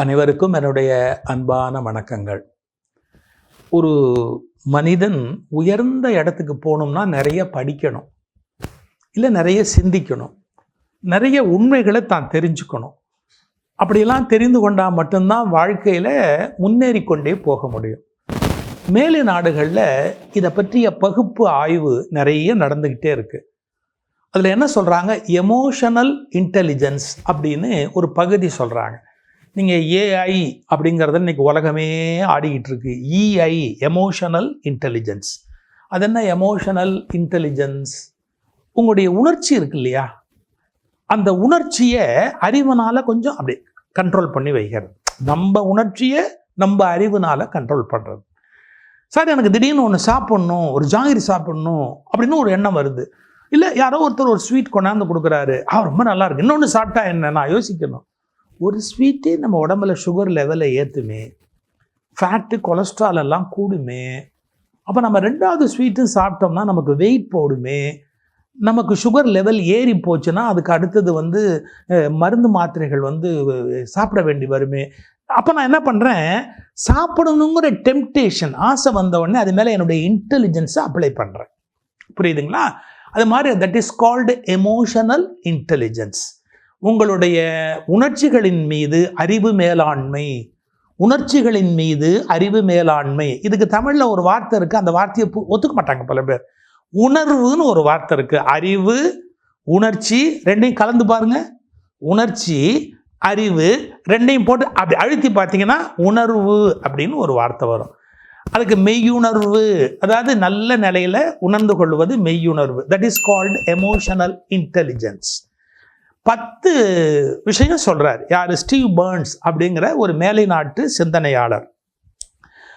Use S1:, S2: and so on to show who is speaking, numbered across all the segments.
S1: அனைவருக்கும் என்னுடைய அன்பான வணக்கங்கள். ஒரு மனிதன் உயர்ந்த இடத்துக்கு போகணும்னா நிறைய படிக்கணும். இல்லை நிறைய சிந்திக்கணும். நிறைய உண்மைகளை தான் தெரிஞ்சுக்கணும். அப்படியெல்லாம் தெரிந்து கொண்டால் மட்டும்தான் வாழ்க்கையில் முன்னேறி கொண்டே போக முடியும். மேலை நாடுகளில் இதை பற்றிய பகுப்பு ஆய்வு நிறைய நடந்துக்கிட்டே இருக்குது அதில் என்ன சொல்கிறாங்க எமோஷனல் இன்டெலிஜென்ஸ் அப்படின்னு ஒரு பகுதி சொல்கிறாங்க நீங்கள் ஏஐ அப்படிங்கிறத இன்றைக்கி உலகமே ஆடிக்கிட்டு இருக்கு இஐ எமோஷனல் இன்டெலிஜென்ஸ் அது என்ன? எமோஷனல் இன்டெலிஜென்ஸ் உங்களுடைய உணர்ச்சி இருக்கு இல்லையா? அந்த உணர்ச்சியை அறிவுனால கொஞ்சம் அப்படி கண்ட்ரோல் பண்ணி வைக்கிறது. நம்ம உணர்ச்சியை நம்ம அறிவுனால் கண்ட்ரோல் பண்ணுறது சார் எனக்கு திடீர்னு ஒன்று சாப்பிட்ணும் ஒரு ஜாங்கிரி சாப்பிட்ணும் அப்படின்னு ஒரு எண்ணம் வருது. இல்லை யாரோ ஒருத்தர் ஒரு ஸ்வீட் கொண்டாந்து கொடுக்குறாரு. ஆ ரொம்ப நல்லா இருக்கு. இன்னொன்று சாப்பிட்டா என்ன? நான் யோசிக்கணும். ஒரு ஸ்வீட்டே நம்ம உடம்புல சுகர் லெவலை ஏற்றுமே ஃபேட்டு கொலஸ்ட்ரால் எல்லாம் கூடுமே அப்போ நம்ம ரெண்டாவது ஸ்வீட்டும் சாப்பிட்டோம்னா நமக்கு வெயிட் போடுமே நமக்கு சுகர் லெவல் ஏறி போச்சுன்னா அதுக்கு அடுத்தது வந்து மருந்து மாத்திரைகள் வந்து சாப்பிட வேண்டி வருமே. அப்போ நான் என்ன பண்ணுறேன் சாப்பிடணுங்கிற டெம்டேஷன் ஆசை வந்தவுடனே அது மேலே என்னுடைய இன்டெலிஜென்ஸை அப்ளை பண்ணுறேன் புரியுதுங்களா? அது மாதிரி that is called emotional intelligence உங்களுடைய உணர்ச்சிகளின் மீது அறிவு மேலாண்மை உணர்ச்சிகளின் மீது அறிவு மேலாண்மை. இதுக்கு தமிழில் ஒரு வார்த்தை இருக்குது அந்த வார்த்தையை ஒத்துக்க மாட்டாங்க பல பேர். உணர்வுன்னு ஒரு வார்த்தை இருக்குது அறிவு உணர்ச்சி ரெண்டையும் கலந்து பாருங்க. உணர்ச்சி அறிவு ரெண்டையும் போட்டு அப்படி அழுத்தி பார்த்தீங்கன்னா உணர்வு அப்படின்னு ஒரு வார்த்தை வரும். அதுக்கு மெய்யுணர்வு அதாவது நல்ல நிலையில் உணர்ந்து கொள்வது மெய்யுணர்வு. That is called emotional intelligence பத்து விஷயம் சொல்கிறார் யார்? ஸ்டீவ் பேர்ன்ஸ் அப்படிங்கிற ஒரு மேலை நாட்டு சிந்தனையாளர்.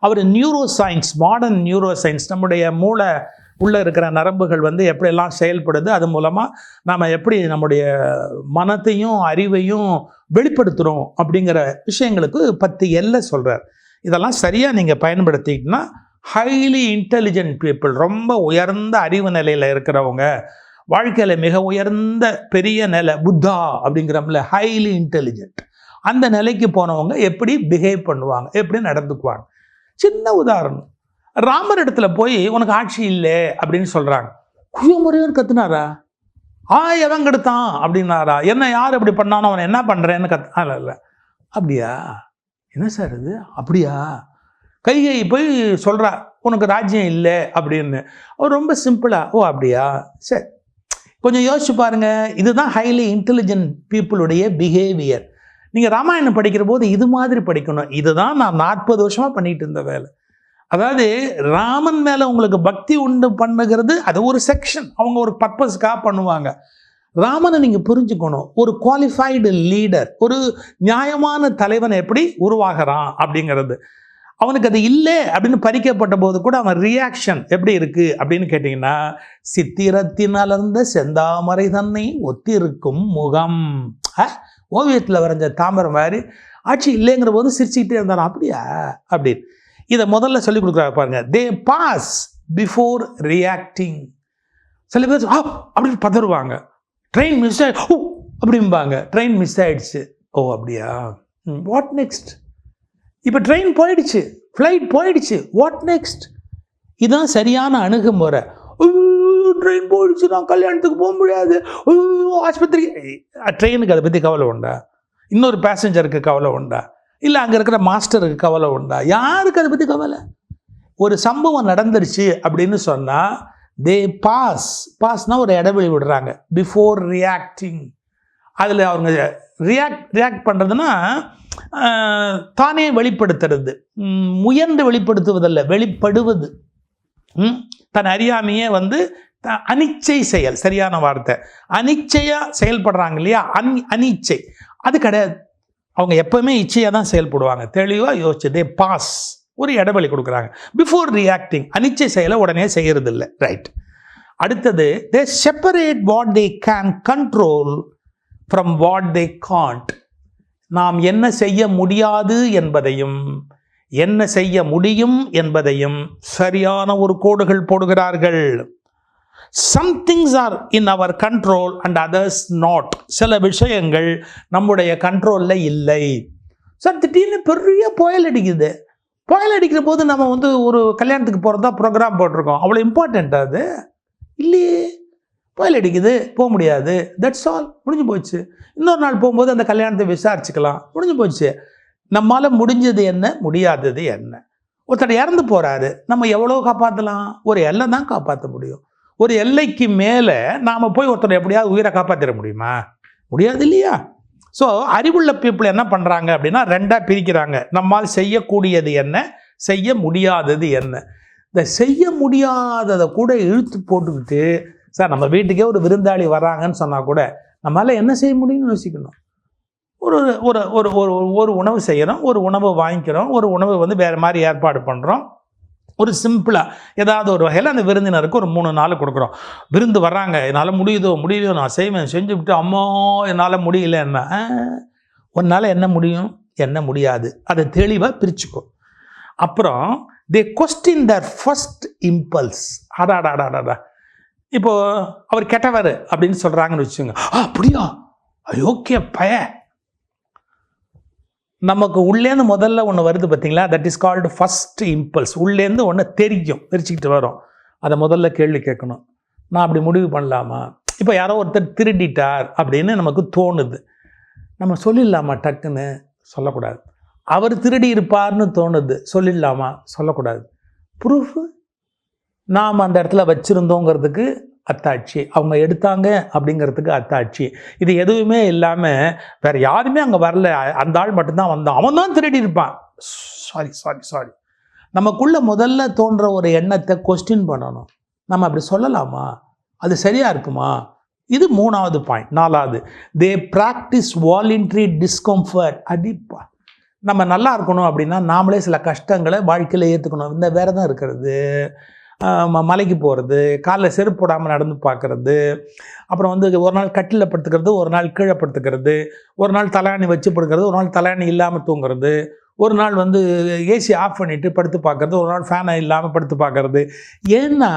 S1: அவர் neuroscience modern neuroscience நம்முடைய மூளை உள்ளே இருக்கிற நரம்புகள் வந்து எப்படியெல்லாம் செயல்படுது அது மூலமாக நாம் எப்படி நம்முடைய மனத்தையும் அறிவையும் வெளிப்படுத்துகிறோம் அப்படிங்கிற விஷயங்களுக்கு பத்து எல்லை சொல்கிறார் இதெல்லாம் சரியாக நீங்கள் பயன்படுத்திக்கிட்டனா ஹைலி இன்டெலிஜென்ட் பீப்புள் ரொம்ப உயர்ந்த அறிவு நிலையில் இருக்கிறவங்க வாழ்க்கையில் மிக உயர்ந்த பெரிய நிலை புத்தா அப்படிங்கிறோம்ல ஹைலி இன்டெலிஜென்ட் அந்த நிலைக்கு போனவங்க எப்படி பிஹேவ் பண்ணுவாங்க எப்படி நடந்துக்குவாங்க. சின்ன உதாரணம். ராமர் இடத்துல போய் உனக்கு ஆட்சி இல்லை அப்படின்னு சொல்கிறாங்க குயோ கத்துனாரா? ஆ எவன் கெடுத்தான் அப்படின்னாரா? என்ன யார் இப்படி பண்ணானோ அவன் என்ன பண்ணுறேன்னு கத் இல்லை இல்லை. அப்படியா? என்ன சார் இது? அப்படியா? கைகை போய் சொல்கிறா உனக்கு ராஜ்யம் இல்லை அப்படின்னு. அவர் ரொம்ப சிம்பிளாக ஓ அப்படியா? சரி. கொஞ்சம் யோசிச்சு பாருங்க. இதுதான் ஹைலி இன்டெலிஜென்ட் பீப்புளுடைய பிஹேவியர் நீங்கள் ராமாயணம் படிக்கிற போது இது மாதிரி படிக்கணும். இதுதான் நான் நாற்பது வருஷமாக பண்ணிட்டு இருந்த வேலை. அதாவது ராமன் மேலே உங்களுக்கு பக்தி உண்டு பண்ணுகிறது அது ஒரு செக்ஷன் அவங்க ஒரு பர்பஸ்க்காக பண்ணுவாங்க. ராமனை நீங்கள் புரிஞ்சுக்கணும். ஒரு குவாலிஃபைடு லீடர் ஒரு நியாயமான தலைவன் எப்படி உருவாகிறான் அப்படிங்கிறது. அவனுக்கு அது இல்லை அப்படின்னு பறிக்கப்பட்ட போது கூட அவன் ரியாக்ஷன் எப்படி இருக்கு அப்படின்னு கேட்டிங்கன்னா சித்திரத்தின் அலர்ந்த செந்தாமரை தன்னை ஒத்திருக்கும் முகம். ஓவியத்தில் வரைஞ்ச தாமரை மாதிரி ஆட்சி இல்லைங்கிற போது சிரிச்சுக்கிட்டே இருந்தான்? அப்படியா? அப்படின்னு. இதை முதல்ல சொல்லி கொடுக்குறாங்க பாருங்க. தே பாஸ் பிஃபோர் ரியாக்டிங் சில பேர் ஆ அப்படின்னு பதறுவாங்க. ட்ரெயின் மிஸ் ஆகி அப்படிம்பாங்க. ட்ரெயின் மிஸ் ஆயிடுச்சு. ஓ அப்படியா? வாட் நெக்ஸ்ட் இப்போ ட்ரெயின் போயிடுச்சு ஃப்ளைட் போயிடுச்சு. வாட் நெக்ஸ்ட் இதுதான் சரியான அணுகுமுறை ட்ரெயின் போயிடுச்சு நான் கல்யாணத்துக்கு போக முடியாது. ஆஸ்பத்திரி ட்ரெயினுக்கு அதை பற்றி கவலை உண்டா? இன்னொரு பேசஞ்சருக்கு கவலை உண்டா? இல்லை அங்கே இருக்கிற மாஸ்டருக்கு கவலை உண்டா? யாருக்கு அதை பற்றி கவலை? ஒரு சம்பவம் நடந்துருச்சு அப்படின்னு சொன்னால் தே பாஸ் பாஸ்னால் ஒரு இடைவெளி விடுறாங்க. பிஃபோர் ரியாக்டிங் அதில் அவங்க ரியாக்ட் ரியாக்ட் பண்ணுறதுன்னா தானே வெளிப்படுத்துறது. முயன்று வெளிப்படுத்துவதல்ல வெளிப்படுவது. தன் அறியாமையே வந்து த- அனிச்சை செயல் சரியான வார்த்தை. அனிச்சையாக செயல்படுறாங்க இல்லையா? அன் அனிச்சை. அது கிடையாது. அவங்க எப்பவுமே இச்சையாக தான் செயல்படுவாங்க. தெளிவாக யோசிச்சதே பாஸ். ஒரு இடைவெளி கொடுக்குறாங்க. பிஃபோர் ரியாக்டிங் அனிச்சை செயலை உடனே செய்கிறது இல்லை ரைட் அடுத்தது they separate what they can control from what they can't நாம் என்ன செய்ய முடியாது என்பதையும் என்ன செய்ய முடியும் என்பதையும் சரியான ஒரு கோடுகள் போடுகிறார்கள். Some things are in our control and others not சில விஷயங்கள் நம்முடைய கண்ட்ரோலில் இல்லை. சார் திடீர்னு பெரிய புயல் அடிக்குது. புயல் அடிக்கிற போது நம்ம வந்து ஒரு கல்யாணத்துக்கு போகிறதா ப்ரோக்ராம் போட்டிருக்கோம். அவ்வளோ இம்பார்ட்டண்ட் அது? இல்லையே. புயல் அடிக்குது போக முடியாது. தட்ஸ் ஆல் முடிஞ்சு போச்சு. இன்னொரு நாள் போகும்போது அந்த கல்யாணத்தை விசாரிச்சுக்கலாம். முடிஞ்சு போச்சு. நம்மால் முடிஞ்சது என்ன முடியாதது என்ன? ஒருத்தர் இறந்து போகிறாரு நம்ம எவ்வளோ காப்பாற்றலாம் ஒரு எல்லை தான் காப்பாற்ற முடியும். ஒரு எல்லைக்கு மேலே நாம் போய் ஒருத்தர் எப்படியாவது உயிரை காப்பாற்றிட முடியுமா? முடியாது இல்லையா? ஸோ அறிவுள்ள பீப்புள் என்ன பண்ணுறாங்க அப்படின்னா ரெண்டாக பிரிக்கிறாங்க. நம்மால் செய்யக்கூடியது என்ன? செய்ய முடியாதது என்ன? இந்த செய்ய முடியாததை கூட இழுத்து போட்டுக்கிட்டு சார் நம்ம வீட்டுக்கே ஒரு விருந்தாளி வராங்கன்னு சொன்னால் கூட நம்மளால் என்ன செய்ய முடியும்னு யோசிக்கணும். ஒரு ஒரு ஒரு ஒரு ஒரு உணவு செய்கிறோம் ஒரு உணவு வாங்கிக்கிறோம் ஒரு உணவு வந்து வேறு மாதிரி ஏற்பாடு பண்ணுறோம் ஒரு சிம்பிளாக ஏதாவது ஒரு வகையில் அந்த விருந்தினருக்கு ஒரு மூணு நாள் கொடுக்குறோம். விருந்து வர்றாங்க என்னால் முடியுதோ முடியலையோ நான் செய்வேன் செஞ்சு விட்டு அம்மா என்னால் முடியல என்ன? உன்னால் என்ன முடியும்? என்ன முடியாது. அதை தெளிவாக பிரிச்சுக்கும் அப்புறம் they question their first impulse அடாடாடாடாடா. இப்போ அவர் கெட்டவர் அப்படின்னு சொல்கிறாங்கன்னு வச்சுக்கோங்க. ஆ அப்படியா? ஓகே பய. நமக்கு உள்ளேருந்து முதல்ல ஒன்று வருது பார்த்தீங்களா that is called first impulse உள்ளேருந்து ஒன்று தெரியும் தெரிச்சுக்கிட்டு வரும். அதை முதல்ல கேள்வி கேட்கணும். நான் அப்படி முடிவு பண்ணலாமா? இப்போ யாரோ ஒருத்தர் திருடிட்டார் அப்படின்னு நமக்கு தோணுது. நம்ம சொல்லிடலாமா? டக்குன்னு சொல்லக்கூடாது. அவர் திருடி இருப்பார்னு தோணுது. சொல்லிடலாமா? சொல்லக்கூடாது. ப்ரூஃபு நாம் அந்த இடத்துல வச்சுருந்தோங்கிறதுக்கு அத்தாட்சி. அவங்க எடுத்தாங்க அப்படிங்கிறதுக்கு அத்தாட்சி. இது எதுவுமே இல்லாமல் வேறு யாருமே அங்கே வரல. அந்த ஆள் மட்டும்தான் வந்தான். அவன் தான் திருடி இருப்பான். சாரி சாரி சாரி நமக்குள்ள முதல்ல தோன்ற ஒரு எண்ணத்தை கொஸ்டின் பண்ணணும். நம்ம அப்படி சொல்லலாமா? அது சரியாக இருக்குமா? இது மூணாவது பாயிண்ட் நாலாவது. தே ப்ராக்டிஸ் வாலண்ட்ரி டிஸ்கம்ஃபர்ட் அடிப்பா. நம்ம நல்லா இருக்கணும் அப்படின்னா நாமளே சில கஷ்டங்களை வாழ்க்கையில் ஏற்றுக்கணும் இந்த வேறு தான் இருக்கிறது. மலைக்கு போகிறது காலில் செருப்பு போடாமல் நடந்து பார்க்குறது அப்புறம் வந்து ஒரு நாள் கட்டில் படுத்துக்கிறது ஒரு நாள் கீழே படுத்துக்கிறது ஒரு நாள் தலாணி வச்சு படுக்கிறது ஒரு நாள் தலாணி இல்லாமல் தூங்குறது ஒரு நாள் வந்து ஏசி ஆஃப் பண்ணிவிட்டு படுத்து பார்க்கறது ஒரு நாள் ஃபேனை இல்லாமல் படுத்து பார்க்கறது ஏன்னா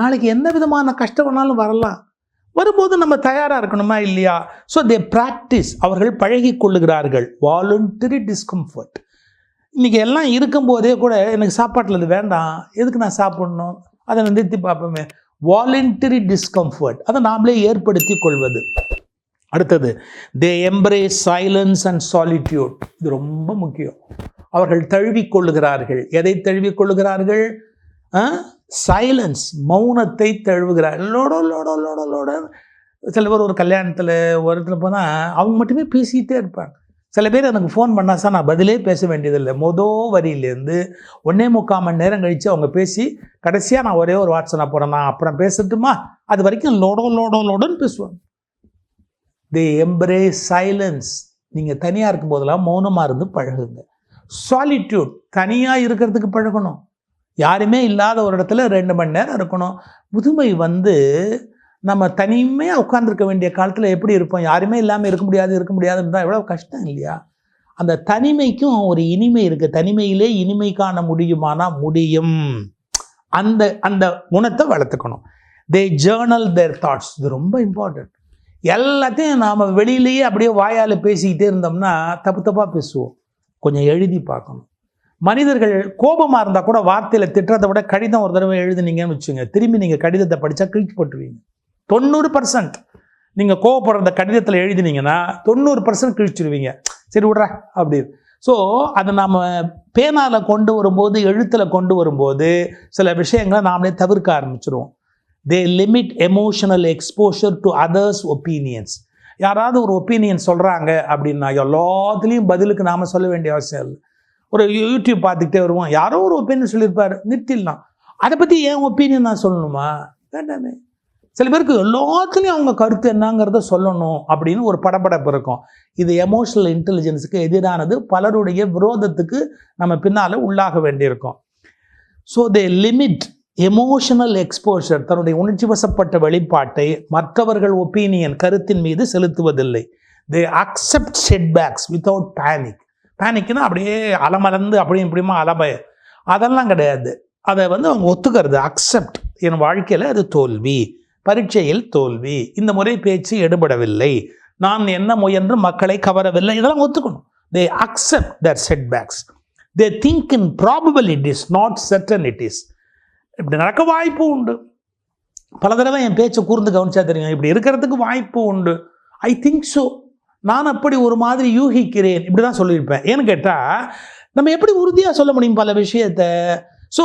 S1: நாளைக்கு எந்த விதமான கஷ்டம் வேணாலும் வரலாம். வரும்போது நம்ம தயாராக இருக்கணுமா இல்லையா? ஸோ தே ப்ராக்டிஸ் அவர்கள் பழகி கொள்ளுகிறார்கள். வாலண்டரி டிஸ்கம்ஃபர்ட் இன்றைக்கி எல்லாம் இருக்கும்போதே கூட எனக்கு சாப்பாட்டில் இது வேண்டாம். எதுக்கு நான் சாப்பிட்ணும்? அதை நான் நிறுத்தி பார்ப்போமே. வாலண்டரி டிஸ்கம்ஃபர்ட் அதை நாமளே ஏற்படுத்தி கொள்வது. அடுத்தது the embrace silence and solitude இது ரொம்ப முக்கியம். அவர்கள் தழுவிக்கொள்ளுகிறார்கள் எதை தழுவிக்கொள்ளுகிறார்கள் சைலன்ஸ் மௌனத்தை தழுவுகிறார்கள் லோடோ லோடோ லோடோ லோட. சில பேர் ஒரு கல்யாணத்தில் ஒரு இடத்துல போனால் அவங்க மட்டுமே பேசிக்கிட்டே இருப்பாங்க. சில பேர் எனக்கு ஃபோன் பண்ணால் சார் நான் பதிலே பேச வேண்டியதில்லை. மொதல் வரியிலேருந்து ஒன்றே முக்கால் மணி நேரம் கழித்து அவங்க பேசி கடைசியாக நான் ஒரே ஒரு வாட்ஸ்அப் போகிறேன் நான் அப்புறம் பேசட்டுமா? அது வரைக்கும் லோடோ லோடோ லோடோன்னு பேசுவாங்க. தே எம்ப்ரே சைலன்ஸ் நீங்கள் தனியாக இருக்கும் போதெல்லாம் மௌனமாக இருந்து பழகுங்க. சாலிட்யூட் தனியாக இருக்கிறதுக்கு பழகணும். யாருமே இல்லாத ஒரு இடத்துல ரெண்டு மணி நேரம் இருக்கணும். முதுமை வந்து நம்ம தனிமையாக உட்காந்துருக்க வேண்டிய காலத்தில் எப்படி இருப்போம்? யாருமே இல்லாமல் இருக்க முடியாது இருக்க முடியாதுன்னு தான் எவ்வளோ கஷ்டம் இல்லையா? அந்த தனிமைக்கும் ஒரு இனிமை இருக்குது தனிமையிலே இனிமை காண முடியுமானா முடியும். அந்த அந்த குணத்தை வளர்த்துக்கணும். தே ஜேர்னல் தேர் தாட்ஸ் இது ரொம்ப இம்பார்ட்டண்ட் எல்லாத்தையும் நாம் வெளியிலேயே அப்படியே வாயால் பேசிக்கிட்டே இருந்தோம்னா தப்பு தப்பாக பேசுவோம். கொஞ்சம் எழுதி பார்க்கணும். மனிதர்கள் கோபமாக இருந்தால் கூட வார்த்தையில் திட்டுறதை விட கடிதம் ஒரு தடவை எழுதுனீங்கன்னு வச்சுங்க திரும்பி நீங்கள் கடிதத்தை படித்தா கிழிச்சு போட்டுருவீங்க. தொண்ணூறு பர்சன்ட் நீங்கள் கோவப்படுறத கடிதத்தில் எழுதினீங்கன்னா தொண்ணூறு பர்சன்ட் கிழிச்சிருவீங்க. சரி விட்ற அப்படின்னு. ஸோ அதை நாம் பேனாவில் கொண்டு வரும்போது எழுத்தில் கொண்டு வரும்போது சில விஷயங்களை நாமளே தவிர்க்க ஆரம்பிச்சிருவோம். They limit emotional exposure to others opinions யாராவது ஒரு ஒப்பீனியன் சொல்கிறாங்க அப்படின்னா எல்லாத்துலேயும் பதிலுக்கு நாம் சொல்ல வேண்டிய அவசியம் இல்லை. ஒரு யூடியூப் பார்த்துக்கிட்டே வருவோம். யாரோ ஒரு ஒப்பீனியன் சொல்லியிருப்பார். நிறுத்திடலாம். அதை பற்றி ஏன் ஒப்பீனியன் நான் சொல்லணுமா? வேண்டாமே. சில பேருக்கு எல்லாத்துலேயும் அவங்க கருத்து என்னங்கிறத சொல்லணும் அப்படின்னு ஒரு படபடப்பு இருக்கும். இது எமோஷனல் இன்டெலிஜென்ஸுக்கு எதிரானது பலருடைய விரோதத்துக்கு நம்ம பின்னால் உள்ளாக வேண்டியிருக்கும். So they limit emotional exposure தன்னுடைய உணர்ச்சி வசப்பட்ட வெளிப்பாட்டை மற்றவர்கள் ஒப்பீனியன் கருத்தின் மீது செலுத்துவதில்லை. They accept setbacks without panic பேனிக்னா அப்படியே அலமலந்து அப்படியும் இப்படியுமா அலபய. அதெல்லாம் கிடையாது. அதை வந்து அவங்க ஒத்துக்கிறது அக்செப்ட் என் வாழ்க்கையில் அது தோல்வி. பரீட்சையில் தோல்வி. இந்த முறை பேச்சு எடுபடவில்லை. நான் என்ன முயன்று மக்களை கவரவில்லை. இதெல்லாம் ஒத்துக்கணும். They accept their setbacks they think in probable it is not certain it is இப்படி நடக்க வாய்ப்பு உண்டு. பல தடவை என் பேச்சை கூர்ந்து கவனிச்சா தெரியும். இப்படி இருக்கிறதுக்கு வாய்ப்பு உண்டு. ஐ திங்க் ஸோ நான் அப்படி ஒரு மாதிரி யூகிக்கிறேன். இப்படி தான் சொல்லியிருப்பேன். ஏன்னு கேட்டால் நம்ம எப்படி உறுதியாக சொல்ல முடியும் பல விஷயத்த? ஸோ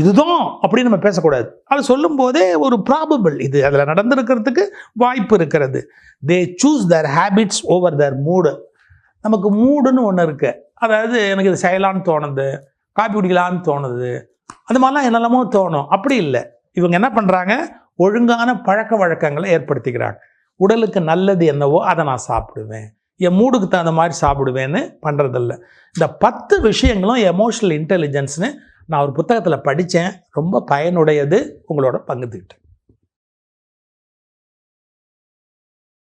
S1: இதுதான் அப்படின்னு நம்ம பேசக்கூடாது. அது சொல்லும்போதே ஒரு ப்ராபபிள் இது. அதில் நடந்திருக்கிறதுக்கு வாய்ப்பு இருக்கிறது. They choose their habits over their mood நமக்கு மூடுன்னு ஒன்று இருக்கு. அதாவது எனக்கு இது செய்யலான்னு தோணுது காப்பி குடிக்கலான்னு தோணுது அது மாதிரிலாம் என்னெல்லாமோ தோணும். அப்படி இல்லை. இவங்க என்ன பண்ணுறாங்க ஒழுங்கான பழக்க வழக்கங்களை ஏற்படுத்திக்கிறாங்க. உடலுக்கு நல்லது என்னவோ அதை நான் சாப்பிடுவேன். என் மூடுக்கு தகுந்த மாதிரி சாப்பிடுவேன்னு பண்ணுறதில்ல இந்த பத்து விஷயங்களும் எமோஷனல் இன்டெலிஜென்ஸ்னு நான் ஒரு புத்தகத்தில் படித்தேன் ரொம்ப பயனுடையது உங்களோட பங்குத்துக்கிட்டேன்